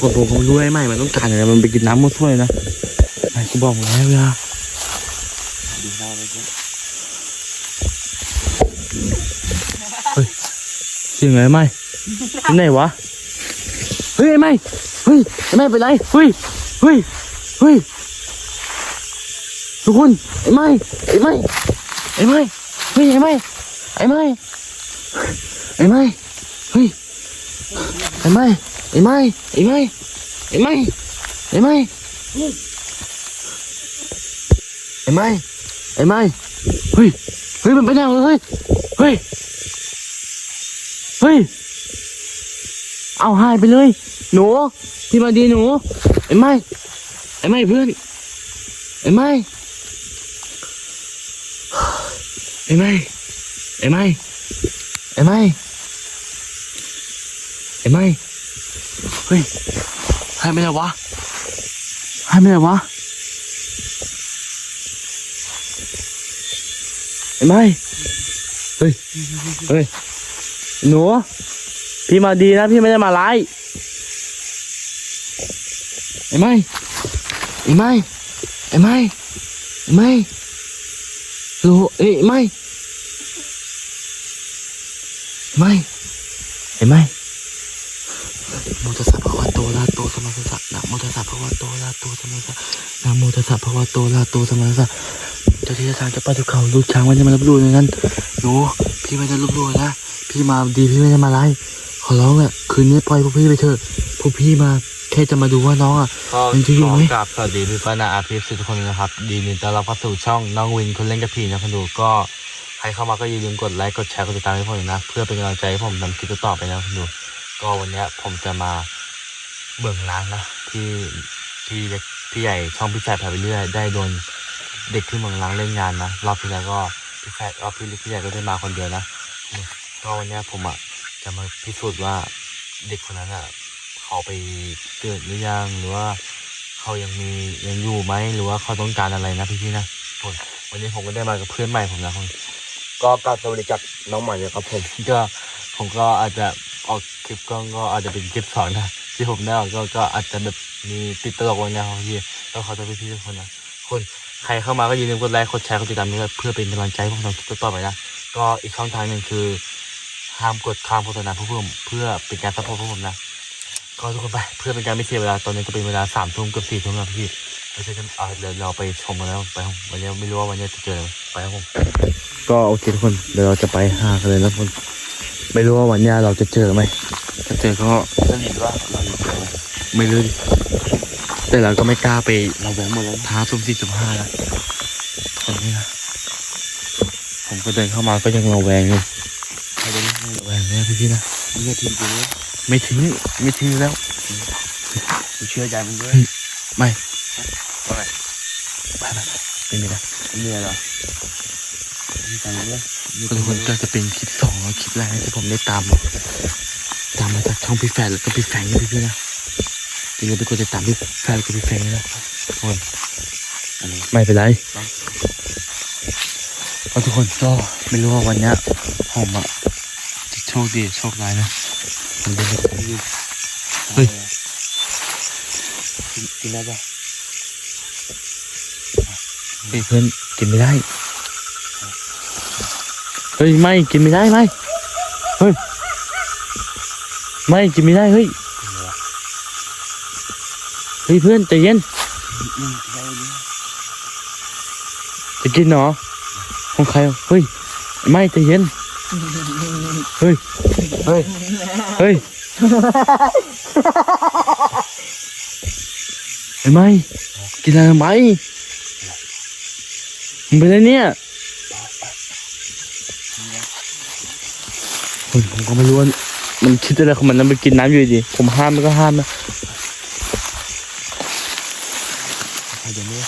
คนผมผมรู้ไอ้ไม่มันต้องการอะไรมันไปกินน้ำมั่วซั่วเลยนะไอ้กูบอกมึงแล้วเวลาดูหน้าไว้ด้ยเสียงไรไม่ที่ไหนวะเฮ้ยไอ้ไม่เฮ้ยไอ้ไม่เป็นไรเฮ้ยเฮ้ยเฮ้ยทุกคนไอ้ไม่ไอ้ไม่ไอ้ไม่เฮ้ยไอ้ไม่ไอ้ไม่ไอ้ไม่เฮ้ยไอ้ไม่ ไอ้ไม่ไอ้ไม่ไอ้ไม่ไอ้ไม่ไอ้ไม่ไอ้ไม่เฮ้ยเฮ้ยมันไปไหนวะเฮ้ยเฮ้ยเฮ้ยเอาหายไปเลย หนูพี่มาดีหนูไอ้ไม่ไอ้ไม่เพื่อนไอ้ไม่ไอ้ไม่ไอ้ไม่ไอ้ไม่ไอ้ไม่ เฮ้ยหายไปไหนวะหายไปไหนวะไอ้ไม่เฮ้ยเฮ้ยหนูพี่มาดีนะพี่ไม่ได้มาไล่ไอ้ไม่ไอ้ไม่ไอ้ไม่ไอ้ไม่หนูเอ้ยไอ้ไม่ไอ้ไม่ไอ้ไม่ โมตัสสะภะคะวะโตอะระหะโตสัมมาสัมพุทธัสสะนะโมตัสสะภะคะวะโตอะระหะโตสัมมาสัมพุทธัสสะนะโมตัสสะภะคะวะโตอะระหะโตสัมมาสัมพุทธัสสะเจ้าที่เจ้าทางเจะป้าทุกเขาลูกช้างมันจะมาลบหลู่ในนั้นหนูพี่ไม่ได้ลบหลู่นะพี่มาดีพี่ไม่ได้มาไล่ขอร้องอะคืนนี้ปล่อยพวกพี่ไปเถอะพวกพี่มาแค่จะมาดูว่าน้องอะ ก็มันจะอยู่ขอไหมกราบสวัสดีพี่ป้านาอาพีฟทุกคนนะครับ ดีนี่ต้อนรับเข้าสู่ช่องน้องวินคนเล่นกับผีนะคนดูก็ใครเข้ามาก็อย่าลืมกดไลค์กดแชร์กดติดตามให้ผมนะ เพื่อเป็นกำลังใจให้ผมทำคลิปต่อไปนะคนดู ก็วันนี้ผมจะมาเบิ่งร้านนะที่พี่พี่ใหญ่ช่องพี่แฝดพาไปเรื่อยได้โดนเด็กที่เมืองล้างเล่นงานนะรอบที่แล้วก็พี่แฝดรอบพี่พี่ใหญ่ก็ได้มาคนเดียวนะก็วันนี้ผมอะจะมาพิสูจน์ว่าเด็กคนนั้นอะเขาไปเกิดหรือยังหรือว่าเขายังมียังอยู่ไหมหรือว่าเขาต้องการอะไรนะพี่ๆนะผมวันนี้ผมก็ได้มากับเพื่อนใหม่ผมนะคนก็กาบสวัสดีกับน้องใหม่เลยครับผมก็ผมก็อาจจะ ออกคลิปก็ก็อาจจะเป็นคลิปสอนนะที่ผมได้ออกก็ก็อาจจะแบบมีติดตลกไว้นะครับพี่ก็ขอโทษพี่ๆทุกคนนะคนใครเข้ามาก็อย่าลืมกดไลค์กดแชร์กดติดตามด้วยเพื่อเป็นกำลังใจให้ผมทำคลิปต่อไปนะก็อีกช่องทางหนึ่งคือห้ามกดข้ามโฆษณาเพื่อผมเพื่อเป็นการซัพพอร์ตพวกผมนะก็ทุกคนไปเพื่อเป็นการไม่เสียเวลาตอนนี้ก็เป็นเวลาสามทุ่มเกือบสี่ทุ่มแล้วพี่ไม่ใช่กันอ่าเดี๋ยวเราไปชมกันแล้วไปวันนี้ไม่รู้ว่าวันนี้จะเจออะไรไปครับผมก็โอเคทุกคนเดี๋ยวเราจะไปหากันเลยนะทุกคน ไม่รู้ว่าวันนี้เราจะเจอไหมถ้าเจอก็สนิทว่าเราอยู่เจอไม่รู้ดิแต่เราก็ไม่กล้าไปเราแบงหมดแล้วท้าทุ่มสี่สิบห้าแล้วตอนนี้นะผมก็เดินเข้ามาก็ยังระแวงเลยใครจะไม่ระแวงเลยพี่ๆนะไม่ได้ทีมกูเลยไม่ทิ้งไม่ทิ้งแล้วกูเชื่อใจมึงด้วยไม่ว่าไงไปไปไปไม่มีนะเนี่ยเหรอมีใจมึงด้วยก็ ทุกคนก็จะเป็นคลิปสองแล้วคลิปแรกที่ผมได้ตามตามมาจากช่องพี่แฟนแล้วก็พี่แฟงนะพี่ๆนะอย่าลืมไปกดติดตามพี่แฟนกับพี่แฟงนะทุกคนไม่เป็นไรก็ทุกคนก็ไม่รู้ว่าวันนี้ผมอะจะโชคดีโชคร้ายนะมจะเฮ้ยกินกินได้ปะเฮ้ยเพื่อนกินไม่ได้ เฮ้ยไม่กินไม่ได้ไม่เฮ้ยไม่กินไม่ได้เฮ้ยเฮ้ยเพื่อนใจเย็นจะกินเหรอของใครเฮ้ยไม่ใจเย็นเฮ้ยเฮ้ยเฮ้ยไอ้ไม่กินอะไรทำไมมึงเป็นอะไรเนี่ย ผมก็ไม่รู้ว่ามันคิดอะไรของมันนะมันกินน้ำอยู่ดี ผมห้ามมันก็ห้ามนะใครจะไม่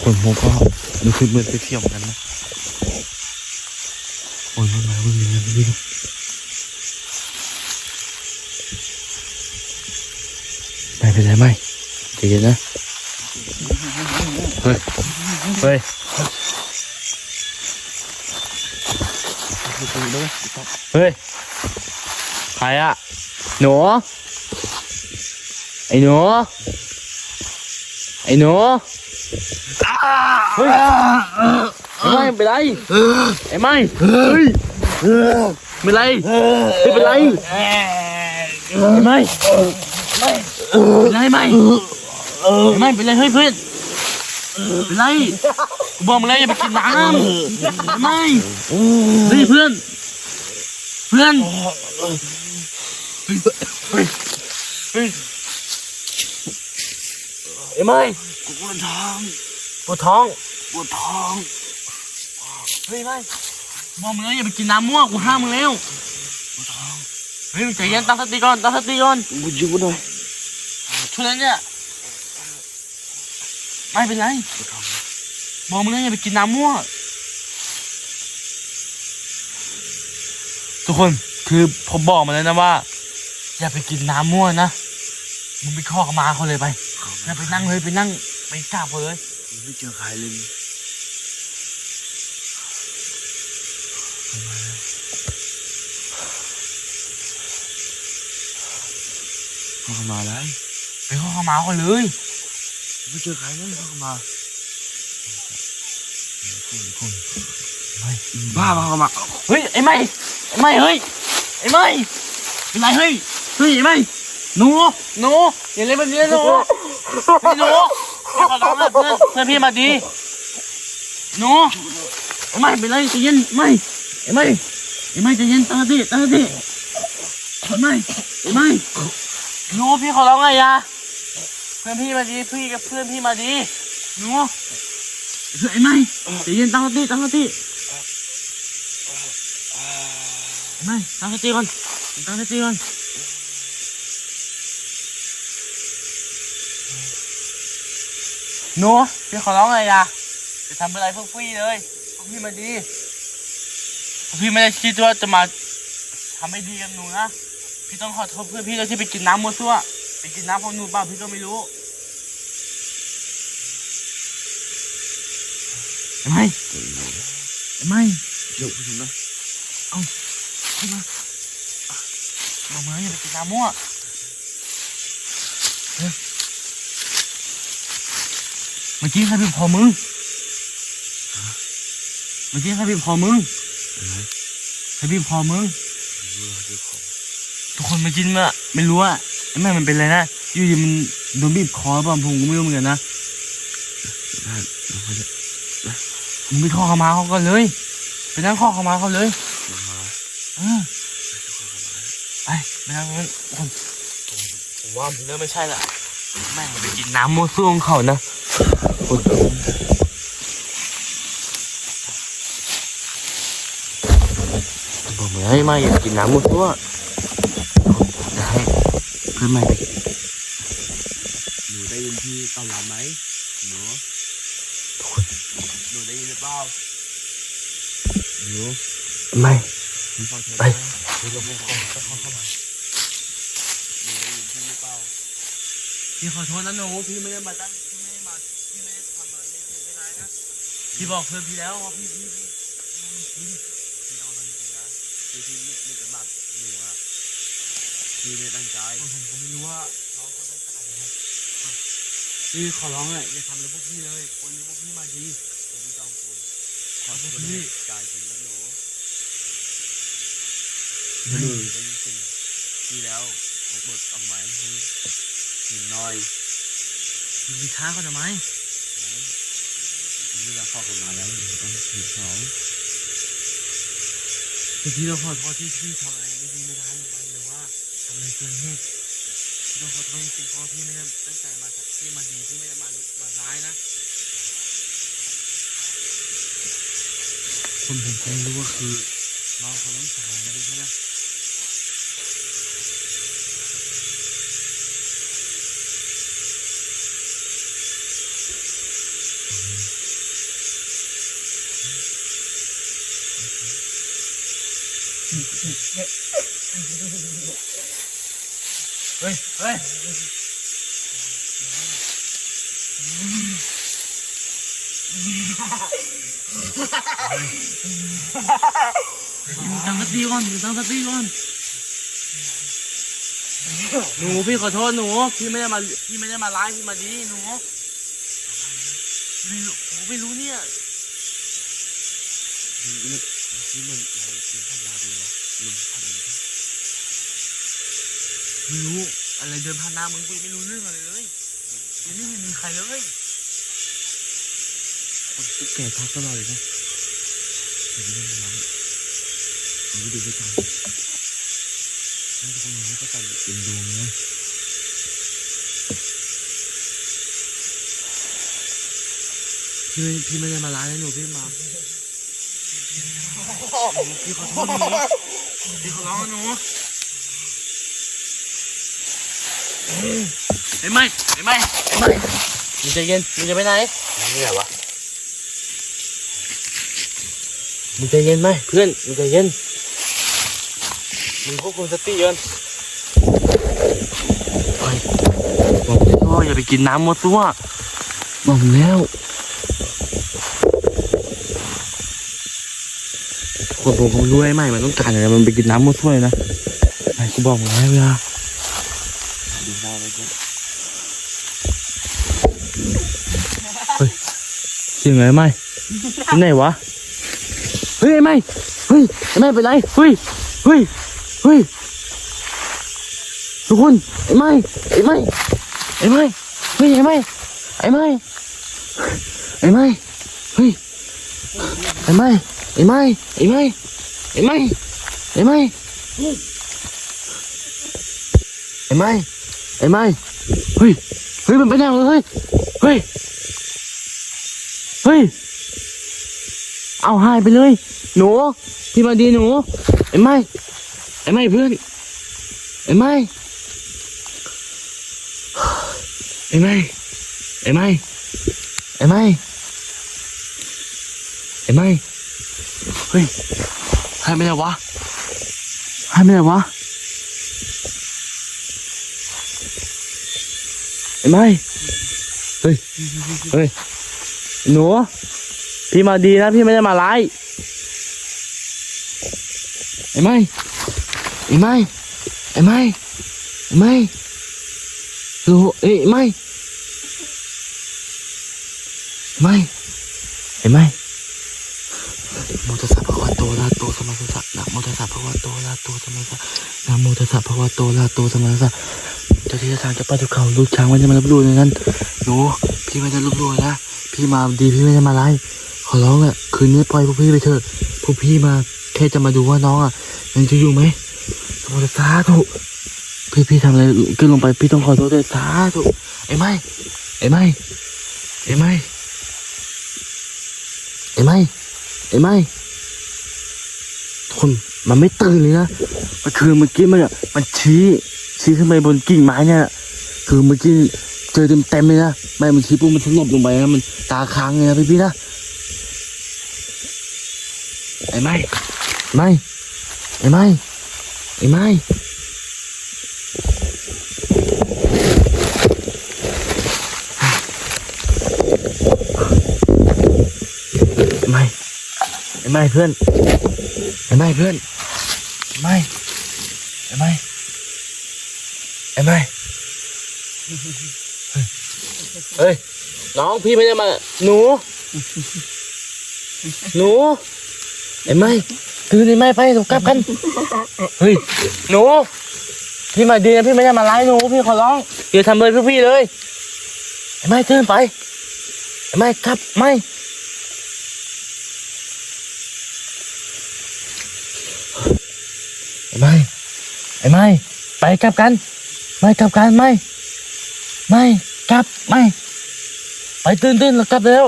คนผมก็รู้สึกเหมือนไปเที่ยวเหมือนกันนะโอ้ยมันมาเพิ่งมีเงินพี่นะไม่เป็นไรไม่ใจเย็นนะ เฮ้ย เฮ้ย กินได้ไหมเฮ้ย ใครอะหนู ไอ้หนู ไอ้หนูเฮ้ยไอ้ไม่เป็นไรไอ้ไม่เฮ้ยไม่เป็นไรไม่เป็นไรไอ้ไม่เป็นไรไม่ไอ้ไม่เป็นไรเฮ้ยเพื่อนเป็นไรกู บอกมึงแล้วอย่าไปกินน้ำไอ้ไม่เฮ้ยเพื่อน เพื่อนเฮ้ยเฮ้ยเฮ้ยไอ้ไม่กูปวดท้องปวดท้องปวดท้องเฮ้ยไม่บอกมึงแล้วอย่าไปกินน้ำมั่วกูห้ามมึงแล้วเฮ้ยมึงใจเย็นตั้งสติก่อนตั้งสติก่อนกูอยู่หน่อยช่วงนั้นเนี่ยไม่เป็นไร บอกมึงแล้วอย่าไปกินน้ำมั่ว ทุกคนคือผมบอกมาแล้วนะว่า อย่าไปกินน้ำมั่วนะ มึงไปข้อกับมาเขาเลยไปอย่าไปนั่งเลยไปนั่งไปกราบเขาเลย ไม่เจอใครเลยเขาเข้ามาแล้วไปข้อกับมาเขาเลย ไม่เจอใครเลยเข้ามาไม่ บ้ามาเข้ามาเฮ้ยไอ้ไม่ไอ้ไม่เฮ้ยไอ้ไม่เป็นไรเฮ้ยเฮ้ยไอ้ไม่หนูหนูอย่าเล่นแบบนี้นะหนูไอ้หนูพี่ขอร้องนะเพื่อนเพื่อนพี่มาดีหนูไอ้ไม่เป็นไรใจเย็นไม่ไอ้ไม่ไอ้ไม่ใจเย็นตั้งสติตั้งสติไอ้ไม่ไอ้ไม่หนูพี่ขอร้องไงยาเพื่อนพี่มาดีพี่กับเพื่อนพี่มาดีหนู ไอ้ไม่ใจเย็นตั้งสติตั้งสติไม่ตั้งสติก่อนตั้งสติก่อนหนูพี่ขอร้องเลยอย่าจะทำอะไรพวกพี่เลยพวกพี่มาดีพวกพี่ไม่ได้คิดว่าจะมาทำไม่ดีกับหนูนะ พี่ต้องขอโทษเพื่อนพี่เลยที่ไปกินน้ำมัวซั่วไปกินน้ำของหนูเปล่าพี่ก็ไม่รู้ เห็นไหมเห็นไหมเดี๋ยวพี่นะขึ้นมาบอกมาอย่าไปกินน้ำมั่วเฮ้ยเมื่อกี้ใครเป็นพอมึงเมื่อกี้ใครเป็นพอมึงใครเป็นพอมึงทุกคนเมื่อกี้เนี่ยไม่รู้อะไอ้แม่มันเป็นอะไรนะอยู่ดีมันโดนบีบคอเปล่าผมก็ไม่รู้เหมือนกันนะ มึงไปข้อขมาเขาก่อนเลยไปนั่งข้อขมาเขาเลยเออไปไปนั่งนั้นคนผมว่ามันเริ่มไม่ใช่ละแม่งไปกินน้ำมั่วซั่วของเขานะคนบอกเลยไม่อย่ากินน้ำมั่วซั่วได้เพื่อนไม่ไปหนูได้ยินพี่ตอบรับไหมหนูห นูได้ยินหรือเปล่าหนูไม่พี่ฟังเธอไปหนูได้ยินพี่หรือเปล่าพี่ขอโทษนะหนูพี่ไม่ได้มาตั้งพี่ไม่ได้มาพี่ไม่ได้ทำอะไรไม่ผิดไม่ร้ายนะพี่บอกเพื่อนพี่แล้วว่าพี่พี่พี่พี่ต้องนั่นจริงนะคือพี่ไม่ไม่จะแบบหนูอะพี่ไม่ตั้งใจผมก็ไม่รู้ว่าน้องเขาได้ตายนะครับพี่ขอร้องเลยอย่าทำอะไรพวกพี่เลยคนนี้พวกพี่มาดี ผมไม่ต้องคุณ ขขออโทโทษษพี่ที่ใจจริงนะหนูหนูได้ยินสิ่งที่แล้วในบทเอาไว้ให้หนูน้อยพี่ไปท้าเขาทำไมผมไม่อยากเข้าคนมาแล้วเดี๋ยวต้องถือเขาแต่พี่ต้องขอโทษที่พี่ทำอะไรไม่ดีไม่ร้ายลงไปหรือว่าทำอะไรเกินเหตุพี่ต้องขอโทษจริงๆเพราะพี่ไม่ได้ตั้งใจมาพี่มาดีพี่ไม่ได้มามาร้ายนะ ผมผมคงรู้ว่าคือน้องเขาต้องตายนะพี่นะเฮ้ย เฮ้ย ตั้งสติก่อนตั้งสติก่อนหนูพี่ขอโทษหนูพี่ไม่ได้มาพี่ไม่ได้มาร้ายพี่มาดีหนูไม่รู้ไม่รู้เนี่ยนี่มันอะไรเป็นพันลาดีวะลุงพันอะไรไม่รู้อะไรเดินผ่านหน้ามึงกูไม่รู้เรื่องอะไรเลยยังไม่เห็นมีใครเลย ตุ๊กแกทักตลอดเลยนะเดี๋ยวนี้มันร้อนนี่ดูด้วยกันน่าจะคงไม่ก็ตัดเป็นดวงนะพี่ไม่พี่ไม่ได้มาร้ายนะหนูพี่มาพี่ขอโทษหนูพี่ขอร้องหนูไอ้ไม่ไอ้ไม่ไอ้ไม่มึงใจเย็นมึงจะไปไหนนี่แหละวะ มึงใจเย็นไหมเพื่อนมึงใจเย็นมึงควบคุมสติเย็นไปบอกพ่ออย่าไปกินน้ำมัวตัวบอกแล้วคนผมผมรู้ไอ้ใหม่มันต้องการอะไรมันไปกินน้ำมัวตัวเลยนะไอ้กูบอกมึงแล้วเวลาดูหน้าไว้ก่อนเสียงอะไรไหมที่ไหนวะเฮ้ยไอ้ใหม่เฮ้ยไอ้ใหม่เป็นไรเฮ้ยเฮ้ยเฮ้ยทุกคนไอ้ใหม่ไอ้ใหม่ไอ้ใหม่เฮ้ยไอ้ใหม่ไอ้ใหม่ไอ้ใหม่เฮ้ยไอ้ใหม่ไอ้ใหม่ไอ้ใหม่ไอ้ใหม่ไอ้ใหม่ไอ้ใหม่ไอ้ใหม่เฮ้ยเฮ้ยมันไปไหนวะเฮ้ยเฮ้ยเฮ้ย เอาหายไปเลย หนูพี่มาดีหนูไอ้ไม่ไอ้ไม่เพื่อนไอ้ไม่ไอ้ไม่ไอ้ไม่ไอ้ไม่ไอ้ไม่เฮ้ยหายไปไหนวะหายไปไหนวะไอ้ไม่เฮ้ยเฮ้ยหนู พี่มาดีนะ พี่ไม่ได้มาร้ายไอ้ไม่ไอ้ไม่ไอ้ไม่ไอ้ไม่รู้เอ้ยไม่ไม่ไอ้ไม่โมตัสสะภะคะวะโตอะระหะโตสัมมาสัมพุทธัสสะนะโมตัสสะภะคะวะโตอะระหะโตสัมมาสัมพุทธัสสะนะโมตัสสะภะคะวะโตอะระหะโตสัมมาสัมพุทธัสสะเจ้าที่เจ้าทางเจะป้าทุกเขาลูกช้างมันจะมารับรู้ในนั้นหนูพี่ไม่ได้รับรู้นะพี่มาดีพี่ไม่ได้มาไล่ข อร้องอะ คืนนี้ปล่อยพวกพี่ไปเถอะ พวกพี่มาแค่จะมาดูว่าน้องอะยังจะอยู่ไหมสมุทสาธุพี่พี่ทำอะไรขึ้นลงไปพี่ต้องขอโทษด้วยสาธุไอ้ไม่ไอ้ไม่ไอ้ไม่ไอ้ไม่ไอ้ไม่คนมันไม่ตื่นเลยนะมันคือเมื่อกี้มันอะมันชี้ ชี้ขึ้นไปบนกิ่งไม้เนี่ยคือเมื่อกี้เจอเต็มเต็มเลยนะไม่มันชี้ปุ๊บมันสลบลงไปนะมันตาค้างเลยนะพี่พี่นะ ไอ้ไม่ไม่ไอ้ไม่ไอ้ไม่ไอ้ไม่ไอ้ไม่เพื่อนไอ้ไม่เพื่อนไอ้ไม่ไอ้ไม่ไอ้ไม่เฮ้ยน้องพี่ไม่ได้มาหนู หนู ไอ้ไม่ตื่นไอ้ไม่ไปถูกกลับกันเฮ้ยหนูพี่มาดีนะพี่ไม่ได้มาไล่หนูพี่ขอร้องอย่าทำเลยพี่เลยไอ้ไม่ตื่นไปไอ้ไม่กลับไม่ไอ้ไม่ไอ้ไม่ไปกลับกัน ไม่กลับกันไม่ ไม่กลับไม่ ไปตื่นตื่นแล้วกลับแล้ว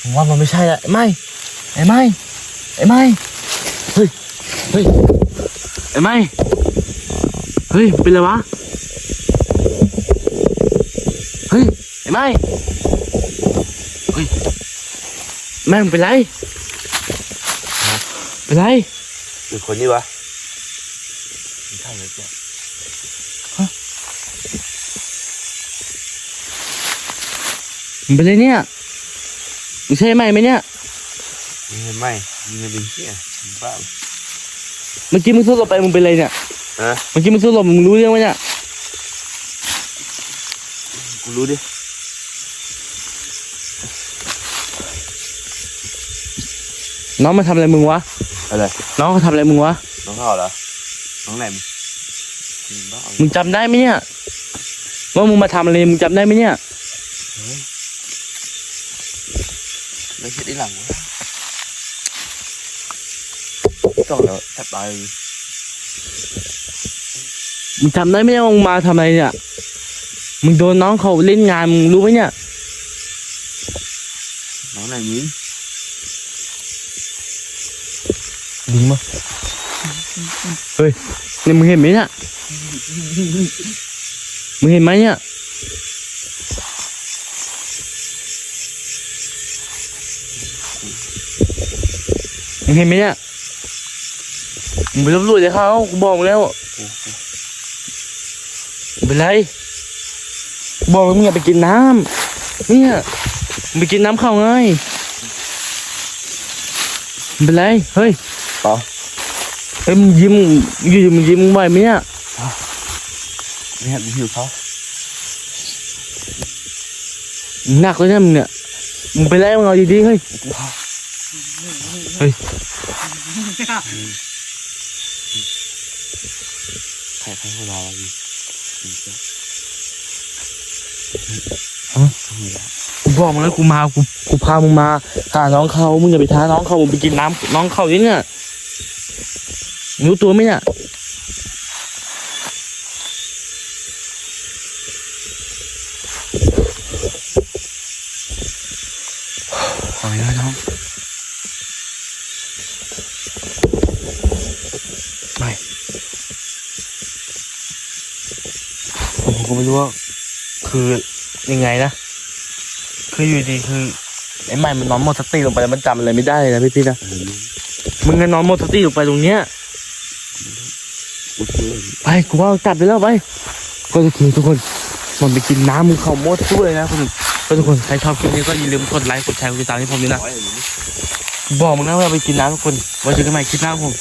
ผมว่ามันไม่ใช่ละไม่ ไอ้ไม่ไอ้ไม่เฮ้ยเฮ้ยไอ้ไม่เฮ้ยเป็นไรวะเฮ้ยไอ้ไม่เฮ้ยแม่งเป็นไรเป็นไรคือคนนี้วะไม่ใช่เลยจ้ะมึงเป็นไรเนี่ยมึงใช่ไหมไหมเนี่ย ยิงไม่ยิงเป็นเหี้ยบ้าเมื่อกี้มึงสู้เราไปมึงเป็นไรเนี่ยไปฮะเมื่อกี้มึงสลบมึงรู้เรื่องไหมเนี่ยกูรู้ดิน้องมาทำอะไรมึงวะอะไรน้องเขาทำอะไรมึงวะน้องเขาเหรอน้องไหนมึงมึงบ้าเอามึงจำได้ไหมเนี่ยว่ามึงมาทำอะไรมึงจำได้ไหมเนี่ยไม่คิดอีหลังวะ ต้องแล้วแทบตายเลยมึงจำได้ไหมเนี่ยว่ามึงมาทำอะไรเนี่ย มึงโดนน้องเขาเล่นงานมึงรู้ไหมเนี่ย น้องไหนมึงมึงมาเฮ้ยเนี่ยมึงเห็นไหมเนี่ย มึงเห็นไหมเนี่ยมึงเห็นไหมเนี่ย มึงไปรบหลู่เลยเขากูบอกมึงแล้วไม่เป็นไร บอกแล้วมึงอย่าไปกินน้ำเนี่ยมึงไปกินน้ำเข้าไงไม่เป็นไร เฮ้ยต่อเฮ้ยมึงยิ้มอยู่ๆมึงยิ้มไหวไหมเนี่ยไม่เห็นมึงหิวเขามึงหนักเลยเนี่ยมึงเนี่ยมึงไปไล่มึงเอาดีๆเฮ้ยเฮ้ย ใครใครหัวเราะอะไรอยู่กูบอกมึงแล้วกูมากูกูพามึงมาหาน้องเขามึงอย่าไปท้าน้องเขามึงไปกินน้ำน้องเขาดิเนี่ยมึงรู้ตัวไหมเนี่ย ขออนุญาตน้อง ผม ก็ไม่รู้ว่าคือยังไงนะ คืออยู่ดีคือไอ้ใหม่มันนอนหมดสติลงไปแล้วมันจำอะไรไม่ได้เลยนะพี่พี่ๆนะมึงก็นอนหมดสติลงไปตรงเนี้ยไปกูว่าจับไปแล้วไปก็คือทุกคนมันไปกินน้ำมึงเขาหมดด้วยนะคุณก็ทุกคนใครชอบคลิปนี้ก็อย่าลืมกดไลค์กดแชร์กดติดตามให้ผมด้วยนะบอกมึงนะว่าไปกินน้ำทุกคนไว้เจอกันใหม่คลิปหน้าผม